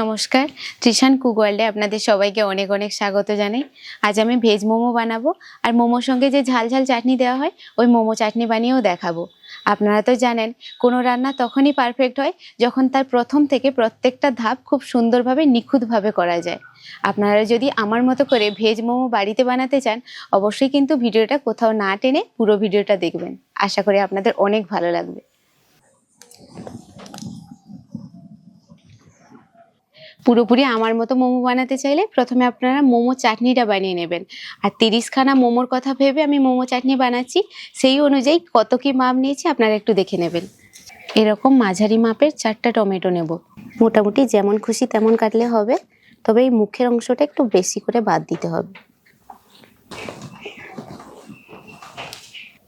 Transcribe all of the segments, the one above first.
নমস্কার, ত্রিশান কুক ওয়ার্ল্ডে আপনাদের সবাইকে অনেক অনেক স্বাগত জানাই। আজ আমি ভেজ মোমো বানাবো, আর মোমোর সঙ্গে যে ঝাল ঝাল চাটনি দেওয়া হয়, ওই মোমো চাটনি বানিয়েও দেখাবো। আপনারা তো জানেন, কোনো রান্না তখনই পারফেক্ট হয় যখন তার প্রথম থেকে প্রত্যেকটা ধাপ খুব সুন্দরভাবে নিখুঁতভাবে করা যায়। আপনারা যদি আমার মতো করে ভেজ মোমো বাড়িতে বানাতে চান, অবশ্যই কিন্তু ভিডিওটা কোথাও না টেনে পুরো ভিডিওটা দেখবেন। আশা করি আপনাদের অনেক ভালো লাগবে। পুরোপুরি আমার মতো মোমো বানাতে চাইলে প্রথমে আপনারা মোমো চাটনিটা বানিয়ে নেবেন। আর তিরিশখানা মোমোর কথা ভেবে আমি মোমো চাটনি বানাচ্ছি, সেই অনুযায়ী কত কি মাপ নিয়েছি আপনারা একটু দেখে নেবেন। এরকম মাঝারি মাপের চারটা টমেটো নেব। মোটামুটি যেমন খুশি তেমন কাটলে হবে, তবে এই মুখের অংশটা একটু বেশি করে বাদ দিতে হবে।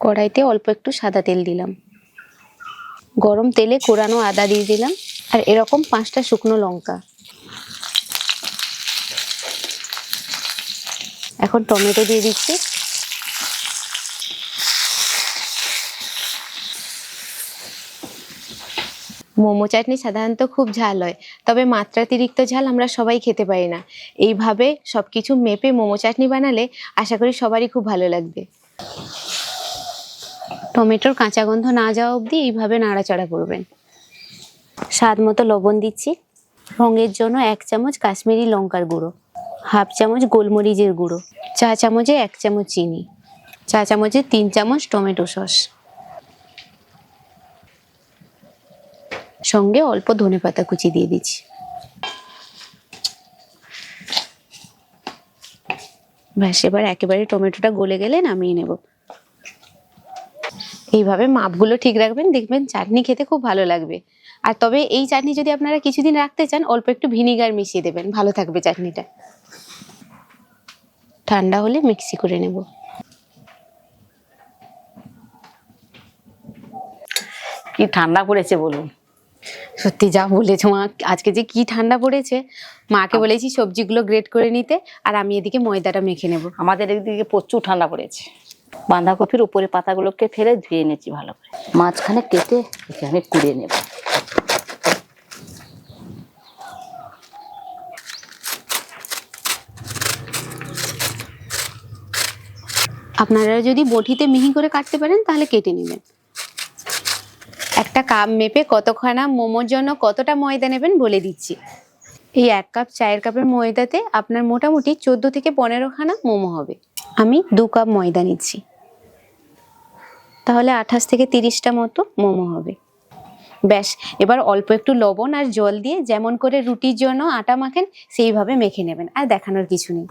কড়াইতে অল্প একটু সাদা তেল দিলাম। গরম তেলে কোরানো আদা দিয়ে দিলাম, আর এরকম পাঁচটা শুকনো লঙ্কা। এখন টমেটো দিয়ে দিচ্ছি। মোমো চাটনি সাধারণত খুব ঝাল হয়, তবে মাত্রাতিরিক্ত ঝাল আমরা সবাই খেতে পারি না। এইভাবে সব কিছু মেপে মোমো চাটনি বানালে আশা করি সবারই খুব ভালো লাগবে। টমেটোর কাঁচা গন্ধ না যাওয়া অবধি এইভাবে নাড়াচাড়া করবেন। স্বাদ মতো লবণ দিচ্ছি। রঙের জন্য এক চামচ কাশ্মীরি লঙ্কার গুঁড়ো। হাফ চামচ গোলমরিচের গুঁড়ো, চা চামচে এক চামচ চিনি, চা চামচে তিন চামচ টমেটো সস। সঙ্গে অল্প ধনে পাতা কুচি দিয়ে দিচ্ছি। ব্যাস, এবার একেবারে টমেটোটা গলে গেলে নামিয়ে নেব। এইভাবে মাপগুলো ঠিক রাখবেন, দেখবেন চাটনি খেতে খুব ভালো লাগবে। আর তবে এই চাটনি যদি আপনারা কিছুদিন রাখতে চান, অল্প একটু ভিনিগার মিশিয়ে দেবেন। ভালো থাকবে চাটনিটা। ঠান্ডা হলে মিক্সি করে নেব। কি ঠান্ডা পড়েছে বলুন। সত্যি যা বলেছ মা আজকে যে কি ঠান্ডা পড়েছে। মাকে বলেছি সবজিগুলো গ্রেট করে নিতে আর আমি এদিকে ময়দাটা মেখে নেব। আমাদের এদিকে প্রচুর ঠান্ডা পড়েছে। বাঁধাকপির উপরে পাতাগুলোকে ফেলে ধুয়ে এনেছি ভালো করে। মাঝখানে কেটে এখানে কুড়িয়ে নেব। আপনারা যদি বটিতে মিহি করে কাটতে পারেন, তাহলে কেটে নেবেন। একটা কাপ মেপে কতখানা মোমোর জন্য কতটা ময়দা নেবেন বলে দিচ্ছি। এই এক কাপ চায়ের কাপের ময়দাতে আপনার মোটামুটি চোদ্দ থেকে পনেরো খানা মোমো হবে। আমি দু কাপ ময়দা নিচ্ছি। তাহলে আঠাশ থেকে তিরিশটা মতো মোমো হবে। ব্যাস, এবার অল্প একটু লবণ আর জল দিয়ে যেমন করে রুটির জন্য আটা মাখেন, সেইভাবে মেখে নেবেন। আর দেখানোর কিছু নেই।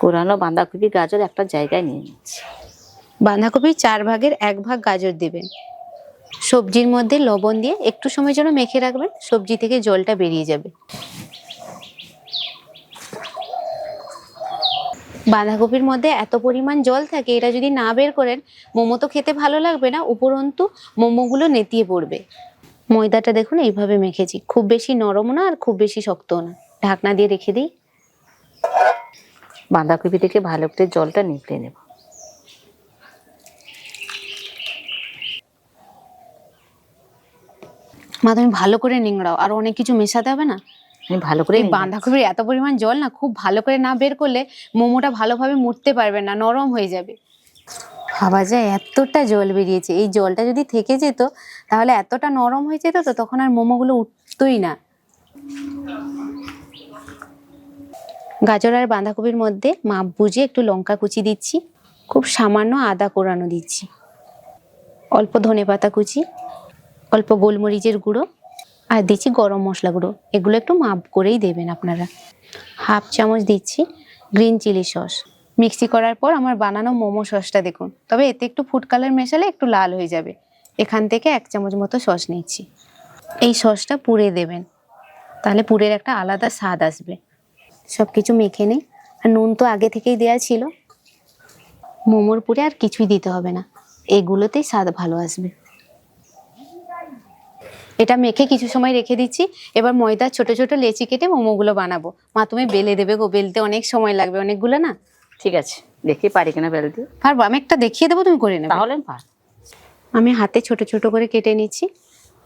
কোরানো বাঁধাকপি গাজর একটা জায়গায় নিয়ে নিচ্ছি। বাঁধাকপি চার ভাগের এক ভাগ গাজর দেবেন সবজির মধ্যে লবণ দিয়ে একটু সময় জন্য মেখে রাখবেন, সবজি থেকে জলটা বেরিয়ে যাবে। বাঁধাকপির মধ্যে এত পরিমাণ জল থাকে, এটা যদি না বের করেন, মোমো তো খেতে ভালো লাগবে না, উপরন্তু মোমোগুলো নেতিয়ে পড়বে। ময়দাটা দেখুন, এইভাবে মেখেছি। খুব বেশি নরম না আর খুব বেশি শক্তও না। ঢাকনা দিয়ে রেখে দিই। বাঁধাকপি থেকে ভালো করে জলটা নিগড়ে নেব। মা তুমি ভালো করে নিংড়াও আর অনেক কিছু মেশাতে হবে না? আমি ভালো করে এই বাঁধাকপির এত পরিমাণ জল না খুব ভালো করে না বের করলে মোমোটা ভালোভাবে মুড়তে পারবে না নরম হয়ে যাবে। ভাবা যায় এতটা জল বেরিয়েছে এই জলটা যদি থেকে যেত তাহলে এতটা নরম হয়ে যেত তো তখন আর মোমোগুলো উঠতোই না। গাজর আর বাঁধাকপির মধ্যে মাপ বুঝে একটু লঙ্কা কুচি দিচ্ছি। খুব সামান্য আদা কোরানো দিচ্ছি। অল্প ধনে পাতা কুচি, অল্প গোলমরিচের গুঁড়ো আর দিচ্ছি গরম মশলা গুঁড়ো। এগুলো একটু মাপ করেই দেবেন আপনারা। হাফ চামচ দিচ্ছি গ্রিন চিলি সস। মিক্সি করার পর আমার বানানো মোমো সসটা দেখুন। তবে এতে একটু ফুড কালার মেশালে একটু লাল হয়ে যাবে। এখান থেকে এক চামচ মতো সস নিচ্ছি। এই সসটা পুড়ে দেবেন। তাহলে পুরের একটা আলাদা স্বাদ আসবে। সব কিছু মেখে নিই। আর নুন তো আগে থেকেই দেওয়া ছিল। মোমোর পুরে আর কিছুই দিতে হবে না। এগুলোতেই স্বাদ ভালো আসবে। এটা মেখে কিছু সময় রেখে দিচ্ছি। এবার ময়দা ছোট ছোট লেচি কেটে মোমোগুলো বানাবো। মা তুমি বেলে দেবে গো। বেলতে অনেক সময় লাগবে। অনেকগুলো না? ঠিক আছে। দেখি পারি কিনা বেলতে পারব? আমি একটা দেখিয়ে দেবো তুমি করে নেবে। তাহলে পার আমি হাতে ছোট ছোট করে কেটে নিচ্ছি।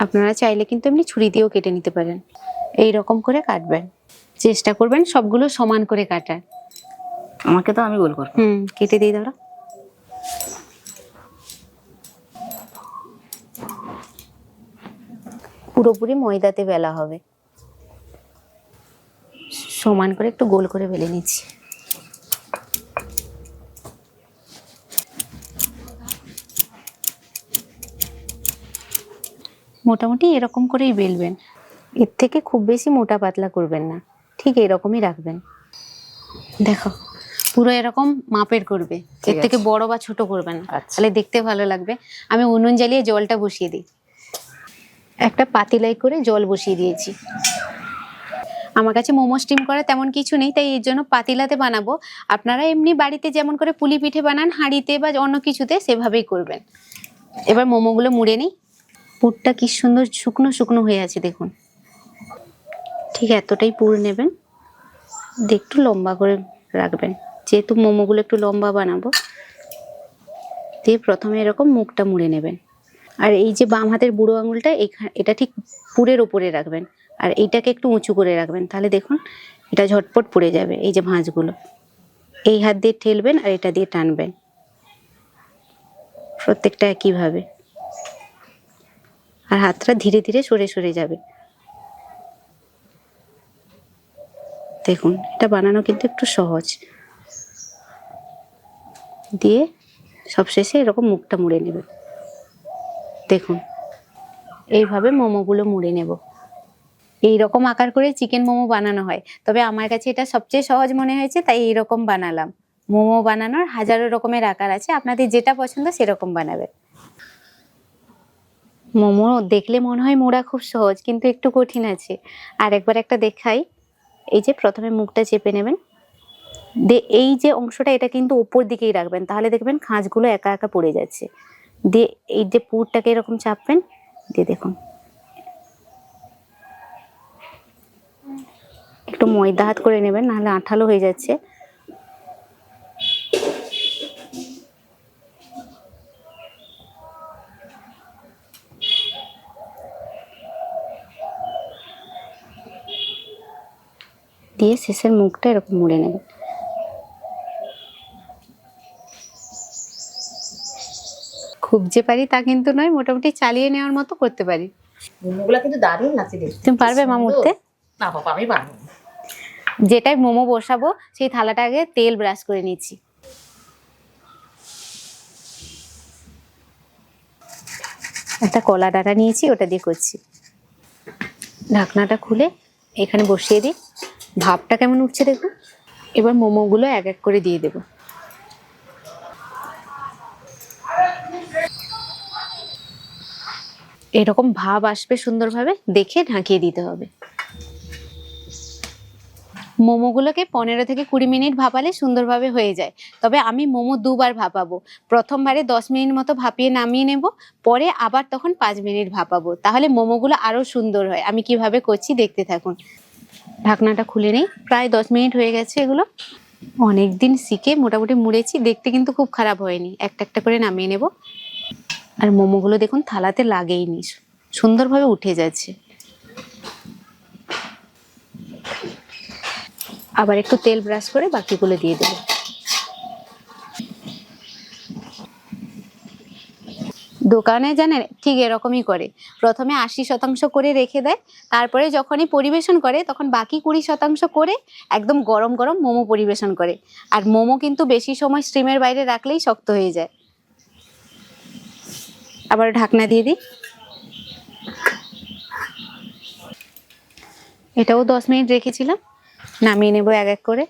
আপনারা চাইলে কিন্তু এমনি ছুরি দিয়েও কেটে নিতে পারেন। এই রকম করে কাটবেন। চেষ্টা করবেন সবগুলো সমান করে কাটার। আমাকে তো আমি গোল করব। হুম কেটে দিই দাঁড়া পুরোপুরি ময়দাতে বেলা হবে। সমান করে একটু গোল করে বেলে নিচ্ছি। মোটামুটি এরকম করেই বেলবেন। এর থেকে খুব বেশি মোটা পাতলা করবেন না। ঠিক এরকমই রাখবেন দেখো পুরো এরকম মাপের করবে। এর থেকে। বড় বা ছোট করবে না। আচ্ছা। তাহলে দেখতে ভালো লাগবে। আমি উনুন জ্বালিয়ে জলটা বসিয়ে দিই। একটা পাতিলাই করে জল বসিয়ে দিয়েছি। আমার কাছে মোমো স্টিম করা তেমন কিছু নেই তাই এর জন্য পাতিলাতে বানাবো। আপনারা এমনি বাড়িতে যেমন করে পুলি পিঠে বানান হাঁড়িতে বা অন্য কিছুতে সেভাবেই করবেন। এবার মোমোগুলো মুড়ে নিই। পুরটা কি সুন্দর শুকনো শুকনো হয়ে আছে দেখুন। ঠিক এতটাই পুর নেবেন? দিয়ে একটু লম্বা করে রাখবেন। যেহেতু মোমোগুলো একটু লম্বা বানাবো, দিয়ে প্রথমে এরকম মুখটা মুড়ে নেবেন। আর এই যে বাম হাতের বুড়ো আঙুলটা এটা ঠিক পুরের ওপরে রাখবেন। আর এইটাকে একটু উঁচু করে রাখবেন। তাহলে দেখুন, এটা ঝটপট পড়ে যাবে এই যে ভাঁজগুলো। এই হাত দিয়ে ঠেলবেন আর এটা দিয়ে টানবেন। প্রত্যেকটা একইভাবে। আর হাতটা ধীরে ধীরে সরে সরে যাবে। দেখুন, এটা বানানো কিন্তু একটু সহজ। দিয়ে সবশেষে এরকম মুখটা মুড়ে নেবে। দেখুন, এইভাবে মোমোগুলো মুড়ে নেব। এই রকম আকার করে চিকেন মোমো বানানো হয়। তবে আমার কাছে এটা সবচেয়ে সহজ মনে হয়েছে, তাই এই রকম বানালাম। মোমো বানানোর হাজারো রকমের আকার আছে, আপনাদের যেটা পছন্দ সেরকম বানাবে মোমো দেখলে মনে হয় মোড়া খুব সহজ, কিন্তু একটু কঠিন আছে। আর একবার একটা দেখাই। এই যে প্রথমে মুখটা চেপে নেবেন। দিয়ে এই যে অংশটা, এটা কিন্তু ওপর দিকেই রাখবেন। তাহলে দেখবেন খাঁজগুলো একা একা পড়ে যাচ্ছে। দিয়ে এই যে পুরটাকে এরকম চাপবেন, দিয়ে দেখুন। একটু ময়দা হাত করে নেবেন, নাহলে আঠালো হয়ে যাচ্ছে। দিয়ে শেষের মুখটা এরকম মুড়ে নেবেন খুব যে পারি তা কিন্তু নয় মোটামুটি চালিয়ে নেওয়ার মতো করতে পারি। মোমোগুলো কিন্তু দারুণ লাগছে দেখতে। তুমি পারবে মা মুড়তে? না বাবা আমি পারব যেটাই মোমো বসাবো সেই থালাটা আগে তেল ব্রাশ করে নিচ্ছি। একটা কলা ডাটা নিয়েছি ওটা দিয়ে করছি। ঢাকনাটা খুলে এখানে বসিয়ে দিই। ভাপটা কেমন উঠছে দেখুন এবার মোমোগুলো এক এক করে দিয়ে দেবো। এরকম ভাব আসবে সুন্দরভাবে, দেখে ঢাকিয়ে দিতে হবে। মোমোগুলোকে পনেরো থেকে কুড়ি মিনিট ভাপালে সুন্দরভাবে হয়ে যায়। তবে আমি মোমো দুবার ভাপাবো। প্রথমবারে দশ মিনিট মতো ভাপিয়ে নামিয়ে নেব, পরে আবার তখন পাঁচ মিনিট ভাপাবো। তাহলে মোমোগুলো আরও সুন্দর হয়। আমি কীভাবে করছি দেখতে থাকুন। ঢাকনাটা খুলে নেই। প্রায় দশ মিনিট হয়ে গেছে এগুলো। অনেক দিন শিখে মোটামুটি মুড়েছি, দেখতে কিন্তু খুব খারাপ হয়নি। একটা একটা করে নামিয়ে নেব। আর মোমোগুলো দেখুন, থালাতে লাগেইনি সুন্দরভাবে উঠে যাচ্ছে। আবার একটু তেল ব্রাশ করে বাকিগুলো দিয়ে দেবো। দোকানে জানেন, ঠিক এরকমই করে। প্রথমে আশি শতাংশ করে রেখে দেয়, তারপরে যখনই পরিবেশন করে, তখন বাকি কুড়ি শতাংশ করে একদম গরম গরম মোমো পরিবেশন করে। আর মোমো কিন্তু বেশি সময় স্টিমের বাইরে রাখলেই শক্ত হয়ে যায়। আবার ঢাকনা দিয়ে দিই। এটাও দশ মিনিট রেখেছিলাম, নামিয়ে নেব এক এক করে।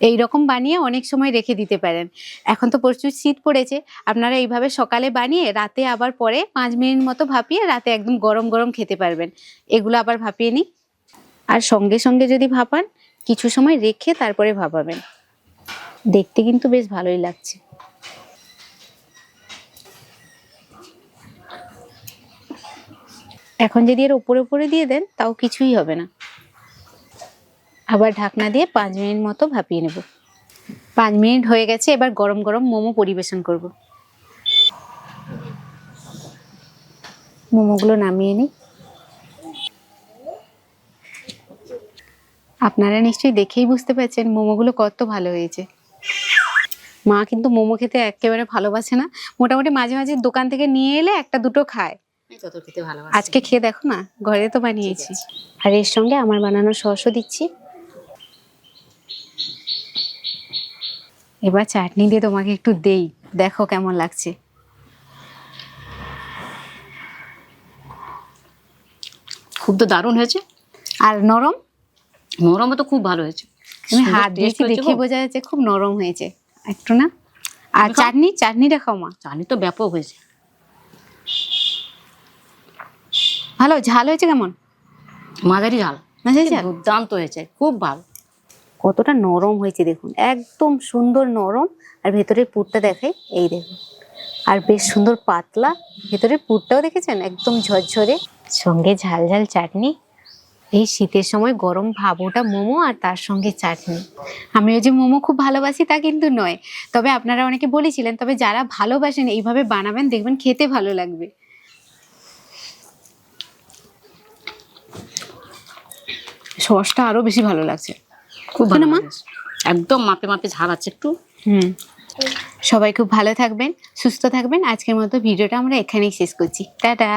এই রকম বানিয়ে অনেক সময় রেখে দিতে পারেন। এখন তো প্রচুর শীত পড়েছে, আপনারা এইভাবে সকালে বানিয়ে রাতে আবার পরে পাঁচ মিনিট মতো ভাপিয়ে রাতে একদম গরম গরম খেতে পারবেন। এগুলো আবার ভাপিয়ে নিই আর সঙ্গে সঙ্গে যদি ভাপান, কিছু সময় রেখে তারপরে ভাপাবেন। দেখতে কিন্তু বেশ ভালোই লাগছে। এখন যদি এর উপরে উপরে দিয়ে দেন, তাও কিছুই হবে না। আবার ঢাকনা দিয়ে পাঁচ মিনিট মতো ভাপিয়ে নেব। পাঁচ মিনিট হয়ে গেছে এবার গরম গরম মোমো পরিবেশন করব। মোমোগুলো নামিয়ে নিই। আপনারা নিশ্চয়ই দেখেই বুঝতে পারছেন মোমোগুলো কত ভালো হয়েছে। মা কিন্তু মোমো খেতে একেবারে ভালোবাসে না। মোটামুটি মাঝে মাঝে দোকান থেকে নিয়ে এলে একটা দুটো খায়। আজকে খেয়ে দেখো না ঘরে তো বানিয়েছি। আর এর সঙ্গে আমার বানানো সসও দিচ্ছি। এবার চাটনি দিয়ে তোমাকে একটু দেই। দেখো কেমন লাগছে। খুব তো দারুণ হয়েছে। আর নরম? নরমও তো খুব ভালো হয়েছে। তুমি হাত দিয়েছি দেখে বোঝা যাচ্ছে খুব নরম হয়েছে। একটু না? আর। চাটনি? চাটনিটা খাও মা। চাটনি তো ব্যাপক হয়েছে। ভালো? ঝাল হয়েছে কেমন? মাঝারি ঝাল? দুর্দান্ত হয়েছে। খুব ভালো। কতটা নরম হয়েছে দেখুন। একদম সুন্দর নরম। আর ভেতরের পুরটা দেখাই এই দেখুন। আর বেশ সুন্দর পাতলা। ভেতরের পুরটাও দেখেছেন? একদম ঝরঝরে। সঙ্গে ঝাল ঝাল চাটনি। এই শীতের সময় গরম ভাবোটা মোমো আর তার সঙ্গে চাটনি। আমিও যে মোমো খুব ভালোবাসি তা কিন্তু নয়। তবে আপনারা অনেকে বলেছিলেন, তবে যারা ভালোবাসেন, এইভাবে বানাবেন, দেখবেন খেতে ভালো লাগবে। সসটা আরও বেশি ভালো লাগছে। খুব ভালো মা? একদম মাপে মাপে ঝাল আছে একটু। হুম। সবাই খুব ভালো থাকবেন সুস্থ থাকবেন। আজকের মতো ভিডিওটা আমরা এখানেই শেষ করছি। টাটা।